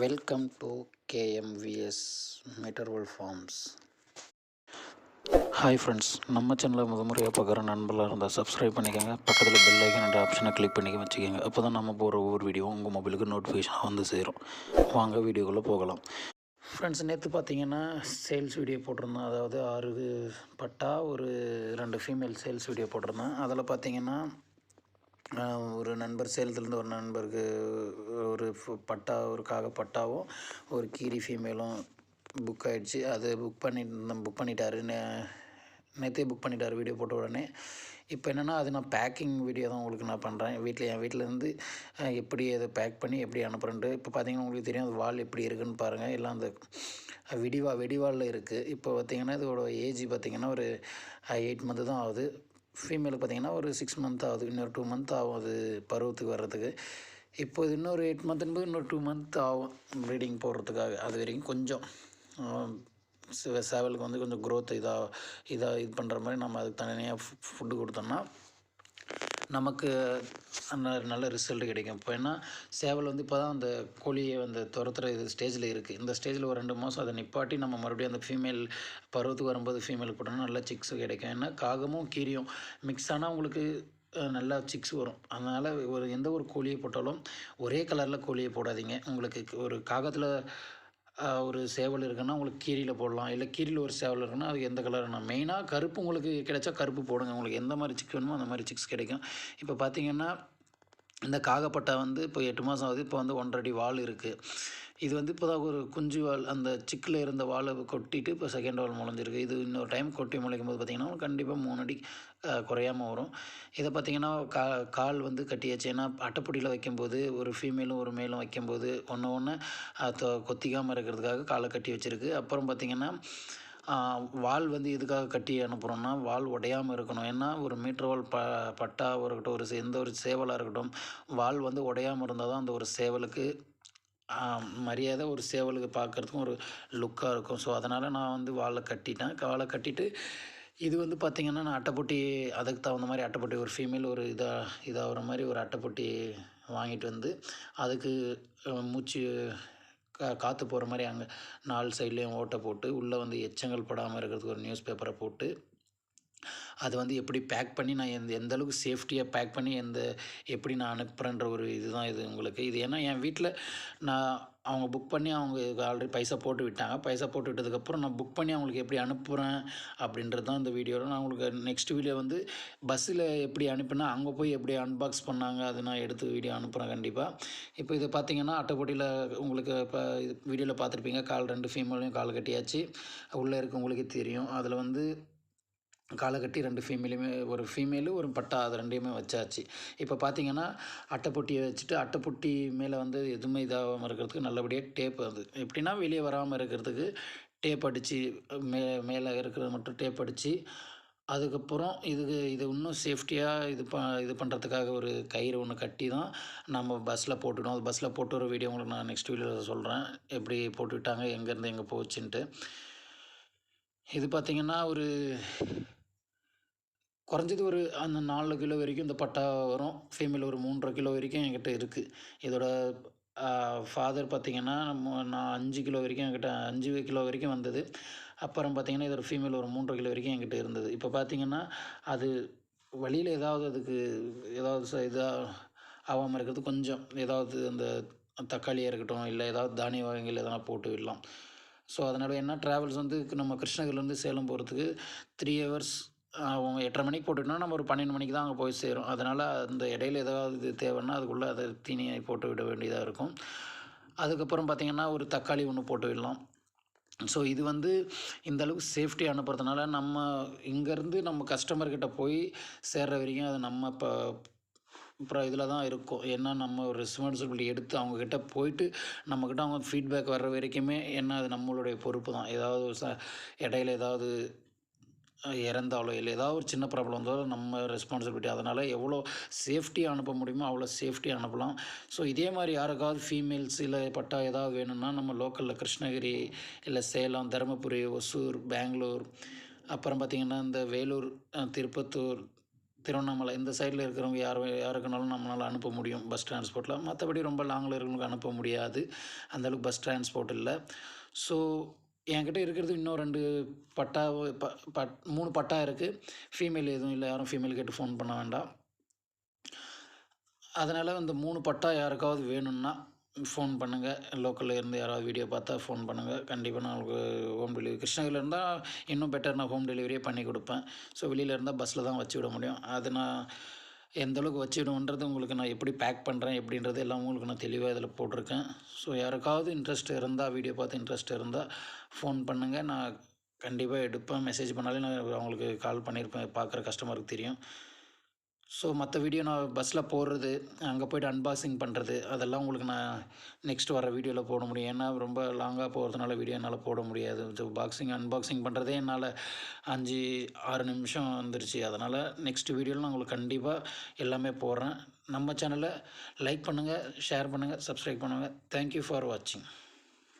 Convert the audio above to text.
Welcome to KMVS மெட்டர்வல் farms hi friends நம்ம சேனலை முத முறையாக பார்க்குற நண்பர்களாக இருந்தால் சப்ஸ்கிரைப் பண்ணிக்கோங்க. பக்கத்தில் பெல் ஐக்கன் என்ற ஆப்ஷனை கிளிக் பண்ணி வச்சுக்கோங்க. அப்போ தான் நம்ம போகிற ஒவ்வொரு வீடியோவும் உங்கள் மொபைலுக்கு நோட்டிஃபிகேஷன் வந்து சேரும். வாங்க வீடியோக்குள்ளே போகலாம். ஃப்ரெண்ட்ஸ் நேற்று பார்த்தீங்கன்னா சேல்ஸ் வீடியோ போட்டிருந்தேன். அதாவது ஆறு பட்டா ஒரு ரெண்டு ஃபீமேல் சேல்ஸ் வீடியோ போட்டிருந்தேன். அதில் பார்த்தீங்கன்னா ஒரு நண்பர் சேலத்துலேருந்து ஒரு நண்பருக்கு ஒரு ஃபு- பட்டா ஒரு காக பட்டாவும் ஒரு கீரி ஃபீமேலும் புக் ஆகிடுச்சு அது புக் பண்ணி புக் பண்ணிட்டாரு. நே நேற்றே புக் பண்ணிட்டார் வீடியோ போட்ட உடனே. இப்போ என்னென்னா அது நான் பேக்கிங் வீடியோ தான் உங்களுக்கு நான் பண்ணுறேன் வீட்டில் என் வீட்டிலேருந்து எப்படி அதை பேக் பண்ணி எப்படி அனுப்புகிறேன்ட்டு இப்போ பார்த்தீங்கன்னா உங்களுக்கு தெரியும் அது வால் எப்படி இருக்குன்னு பாருங்கள் எல்லாம் அந்த வெடிவா வெடிவாலில் இருக்குது இப்போ பார்த்தீங்கன்னா இதோட ஏஜ் பார்த்திங்கன்னா ஒரு எயிட் மந்த்து தான் ஆகுது. ஃபீமேலுக்கு பார்த்திங்கன்னா ஒரு சிக்ஸ் மந்த் ஆகுது இன்னொரு டூ மந்த் ஆகும் அது பருவத்துக்கு வர்றதுக்கு. இப்போ இது இன்னொரு எயிட் மந்த்னும்போது இன்னொரு டூ மந்த் ஆகும் ப்ரீடிங் போடுறதுக்காக. அது வரைக்கும் கொஞ்சம் சேவலுக்கு வந்து கொஞ்சம் க்ரோத் இதாக இதாக இது பண்ணுற மாதிரி நம்ம அதுக்கு தனியாக ஃபுட்டு கொடுத்தோம்னா நமக்கு அந்த நல்ல ரிசல்ட் கிடைக்கும். இப்போ ஏன்னா சேவல் வந்து இப்போ தான் அந்த கோழியை அந்த துரத்துற இது ஸ்டேஜில் இருக்குது இந்த ஸ்டேஜில் ஒரு ரெண்டு மாதம் அதை நிப்பாட்டி நம்ம மறுபடியும் அந்த ஃபீமேல் பருவத்துக்கு வரும்போது ஃபீமேலுக்கு போட்டோம்னா நல்ல சிக்ஸு கிடைக்கும். ஏன்னா காகமும் கீரியும் மிக்ஸ் ஆனால் உங்களுக்கு நல்லா சிக்ஸ் வரும். அதனால் ஒரு எந்த ஒரு கோழியை போட்டாலும் ஒரே கலரில் கோழியை போடாதீங்க. உங்களுக்கு ஒரு காகத்தில் ஒரு சேவல் இருக்குன்னா உங்களுக்கு கீரியில் போடலாம். இல்லை கீரியில் ஒரு சேவல் இருக்குன்னா அது எந்த கலருன்னா மெயினாக கருப்பு உங்களுக்கு கிடைச்சா கருப்பு போடுங்க. உங்களுக்கு எந்த மாதிரி சிக்ஸ் வேணுமோ அந்த மாதிரி சிக்ஸ் கிடைக்கும். இப்போ பார்த்தீங்கன்னா இந்த காகப்பட்டா வந்து இப்போ எட்டு மாதம் ஆகுது இப்போ வந்து ஒன்றரை அடி வால் இருக்குது இது வந்து இப்போ தான் ஒரு குஞ்சு வால் அந்த சிக்கில் இருந்த வாலை கொட்டிட்டு இப்போ செகண்ட் வால் முளைஞ்சிருக்கு. இது இன்னொரு டைம் கொட்டி முளைக்கும் போது பார்த்திங்கன்னா கண்டிப்பாக மூணு அடி குறையாமல் குறையாம வரும். இதை பார்த்திங்கன்னா கா கால் வந்து கட்டியாச்சு. ஏன்னா அட்டைப்பொடியில் வைக்கும்போது ஒரு ஃபீமேலும் ஒரு மேலும் வைக்கும்போது ஒன்று ஒன்று கொத்திக்காமல் இருக்கிறதுக்காக காலை கட்டி வச்சிருக்கு. அப்புறம் பார்த்திங்கன்னா வால் வந்து எதுக்காக கட்டி அனுப்புகிறோம்னா வால் உடையாமல் இருக்கணும். ஏன்னா ஒரு மீட்டர் வால் ப பட்டாவாக இருக்கட்டும் ஒரு எந்த ஒரு சேவலாக இருக்கட்டும் வால் வந்து உடையாமல் இருந்தால் தான் அந்த ஒரு சேவலுக்கு மரியாதை ஒரு சேவலுக்கு பார்க்குறதுக்கும் ஒரு லுக்காக இருக்கும். ஸோ அதனால் நான் வந்து வாலை கட்டிட்டேன். வாலை கட்டிட்டு இது வந்து பார்த்திங்கன்னா நான் அட்டைப்பொட்டி அதுக்கு தகுந்த மாதிரி அட்டைப்பொட்டி ஒரு ஃபீமேல் ஒரு இதாக இதாகிற மாதிரி ஒரு அட்டைப்பொட்டி வாங்கிட்டு வந்து அதுக்கு மூச்சு கா காற்று போகிற மாதிரி அங்கே நாலு சைட்லேயும் ஓட்டை போட்டு உள்ளே வந்து எச்சங்கள் படாமல் இருக்கிறதுக்கு ஒரு நியூஸ் பேப்பரை போட்டு அது வந்து எப்படி பேக் பண்ணி நான் எந்த எந்த அளவுக்கு சேஃப்டியாக பேக் பண்ணி எந்த எப்படி நான் அனுப்புகிறேன்ற ஒரு இதுதான் இது உங்களுக்கு. இது ஏன்னா என் வீட்டில் நான் அவங்க புக் பண்ணி அவங்க ஆல்ரெடி பைசா போட்டு விட்டாங்க. பைசா போட்டு விட்டதுக்கப்புறம் நான் புக் பண்ணி அவங்களுக்கு எப்படி அனுப்புகிறேன் அப்படின்றது தான் இந்த வீடியோவில் நான் உங்களுக்கு நெக்ஸ்ட் வீடியோ வந்து பஸ்ஸில் எப்படி அனுப்பினா அங்கே போய் எப்படி அன்பாக்ஸ் பண்ணாங்க அது நான் எடுத்து வீடியோ அனுப்புகிறேன் கண்டிப்பாக இப்போ இது பார்த்தீங்கன்னா அட்டைப்பொட்டியில் உங்களுக்கு இப்போ இது வீடியோவில் பார்த்துருப்பீங்க கால் ரெண்டு ஃபீமேலையும் கால் கட்டியாச்சு. உள்ளே இருக்க உங்களுக்கு தெரியும். அதில் வந்து காலை கட்டி ரெண்டு ஃபீமேலுமே ஒரு ஃபீமேலு ஒரு பட்டா அது ரெண்டையுமே வச்சாச்சு. இப்போ பார்த்தீங்கன்னா அட்டைப்பொட்டியை வச்சுட்டு அட்டைப்பொட்டி மேலே வந்து எதுவுமே இதாகாமல் இருக்கிறதுக்கு நல்லபடியாக டேப் அது எப்படின்னா வெளியே வராமல் இருக்கிறதுக்கு டேப் அடித்து மே மேலே இருக்கிறது மட்டும் டேப் அடித்து அதுக்கப்புறம் இதுக்கு இது இன்னும் சேஃப்டியாக இது ப இது பண்ணுறதுக்காக ஒரு கயிறு ஒன்று கட்டி தான் நம்ம பஸ்ஸில் போட்டுவிடும் அது பஸ்ஸில் போட்டு ஒரு வீடியோ உங்களுக்கு நான் நெக்ஸ்ட் வீடியோவில் சொல்கிறேன் எப்படி போட்டுவிட்டாங்க எங்கேருந்து எங்கே போச்சுன்ட்டு. இது பார்த்திங்கன்னா ஒரு குறைஞ்சது ஒரு அந்த நாலு கிலோ வரைக்கும் இந்த பட்டா வரும். ஃபீமேல் ஒரு மூன்றரை கிலோ வரைக்கும் என்கிட்ட இருக்குது இதோட ஃபாதர் பார்த்திங்கன்னா நான் அஞ்சு கிலோ வரைக்கும் என்கிட்ட அஞ்சு கிலோ வரைக்கும் வந்தது. அப்புறம் பார்த்திங்கன்னா இதோட ஃபீமேல் ஒரு மூன்றரை கிலோ வரைக்கும் என்கிட்ட இருந்தது. இப்போ பார்த்திங்கன்னா அது வழியில் ஏதாவது அதுக்கு ஏதாவது ச இதாக ஆகாமல் இருக்கிறது கொஞ்சம். ஏதாவது அந்த தக்காளியாக இருக்கட்டும் இல்லை ஏதாவது தானிய வகைகள் எதனா போட்டு விடலாம். ஸோ அதனால் என்ன? ட்ராவல்ஸ் வந்து நம்ம கிருஷ்ணகிரிலேருந்து சேலம் போகிறதுக்கு த்ரீ ஹவர்ஸ் அவங்க எட்டரை மணிக்கு போட்டுட்டோம்னா நம்ம ஒரு பன்னெண்டு மணிக்கு தான் அங்கே போய் சேரும். அதனால் அந்த இடையில ஏதாவது இது தேவைன்னா அதுக்குள்ளே அதை தீனியை போட்டு விட வேண்டியதாக இருக்கும். அதுக்கப்புறம் பார்த்திங்கன்னா ஒரு தக்காளி ஒன்று போட்டு விடலாம். ஸோ இது வந்து இந்த அளவுக்கு சேஃப்டி அனுப்புறதுனால நம்ம இங்கேருந்து நம்ம கஸ்டமர்கிட்ட போய் சேர்ற வரைக்கும் அது நம்ம இப்போ அப்புறம் இதில் தான் இருக்கும். ஏன்னா நம்ம ஒரு ரெஸ்பான்சிபிலிட்டி எடுத்து அவங்கக்கிட்ட போயிட்டு நம்மக்கிட்ட அவங்க ஃபீட்பேக் வர்ற வரைக்குமே என்ன அது நம்மளுடைய பொறுப்பு தான். ஏதாவது ஒரு ச இடையில ஏதாவது இறந்தாலோ இல்லை ஏதாவது ஒரு சின்ன ப்ராப்ளம் வந்தாலும் நம்ம ரெஸ்பான்சிபிலிட்டி அதனால் எவ்வளோ சேஃப்டி அனுப்ப முடியுமோ அவ்வளோ சேஃப்டி அனுப்பலாம். ஸோ இதே மாதிரி யாருக்காவது ஃபீமேல்ஸ் இல்லை பட்டா ஏதாவது வேணும்னா நம்ம லோக்கலில் கிருஷ்ணகிரி இல்லை சேலம் தருமபுரி ஒசூர் பெங்களூர் அப்புறம் பார்த்திங்கன்னா இந்த வேலூர் திருப்பத்தூர் திருவண்ணாமலை இந்த சைடில் இருக்கிறவங்க யார் யாருக்குனாலும் நம்மளால் அனுப்ப முடியும் பஸ் டிரான்ஸ்போர்ட்டில் மற்றபடி ரொம்ப லாங்கில் இருக்கிறவங்களுக்கு அனுப்ப முடியாது. அந்தளவுக்கு பஸ் டிரான்ஸ்போர்ட் இல்லை. ஸோ என்கிட்ட இருக்கிறது இன்னும் ரெண்டு பட்டா ப பட் மூணு பட்டா இருக்குது ஃபீமேல் எதுவும் இல்லை. யாரும் ஃபீமேல் கேட்டு ஃபோன் பண்ண வேண்டாம். அதனால் இந்த மூணு பட்டா யாருக்காவது வேணும்னா ஃபோன் பண்ணுங்கள் லோக்கலில் இருந்து யாராவது வீடியோ பார்த்தா ஃபோன் பண்ணுங்கள் கண்டிப்பாக நான் உங்களுக்கு ஹோம் டெலிவரி கிருஷ்ணகிரியில் இருந்தால் இன்னும் பெட்டர் நான் ஹோம் டெலிவரியே பண்ணி கொடுப்பேன். ஸோ வெளியில் இருந்தால் பஸ்ஸில் தான் வச்சு விட முடியும். அது நான் எந்த அளவுக்கு வச்சு உங்களுக்கு நான் எப்படி பேக் பண்ணுறேன் எப்படின்றது எல்லாம் உங்களுக்கு நான் தெளிவாக இதில் போட்டிருக்கேன். ஸோ யாருக்காவது இன்ட்ரெஸ்ட் இருந்தால் வீடியோ பார்த்து இன்ட்ரெஸ்ட் இருந்தால் ஃபோன் பண்ணுங்கள் நான் கண்டிப்பாக எடுப்பேன். மெசேஜ் பண்ணாலே நான் அவங்களுக்கு கால் பண்ணியிருப்பேன். பார்க்குற கஸ்டமருக்கு தெரியும். ஸோ மற்ற வீடியோ நான் பஸ்ஸில் போடுறது அங்கே போய்ட்டு அன்பாக்சிங் பண்ணுறது அதெல்லாம் உங்களுக்கு நான் நெக்ஸ்ட் வர வீடியோவில் போட முடியும். ஏன்னா ரொம்ப லாங்காக போகிறதுனால வீடியோ என்னால் போட முடியாது. ஸோ பாக்ஸிங் அன்பாக்சிங் பண்ணுறதே என்னால் அஞ்சு ஆறு நிமிஷம் வந்துருச்சு. அதனால் நெக்ஸ்ட் வீடியோவில் நான் உங்களுக்கு கண்டிப்பாக எல்லாமே போடுறேன். நம்ம சேனலை லைக் பண்ணுங்கள் ஷேர் பண்ணுங்கள் சப்ஸ்கிரைப் பண்ணுங்கள் தேங்க்யூ ஃபார் வாட்சிங்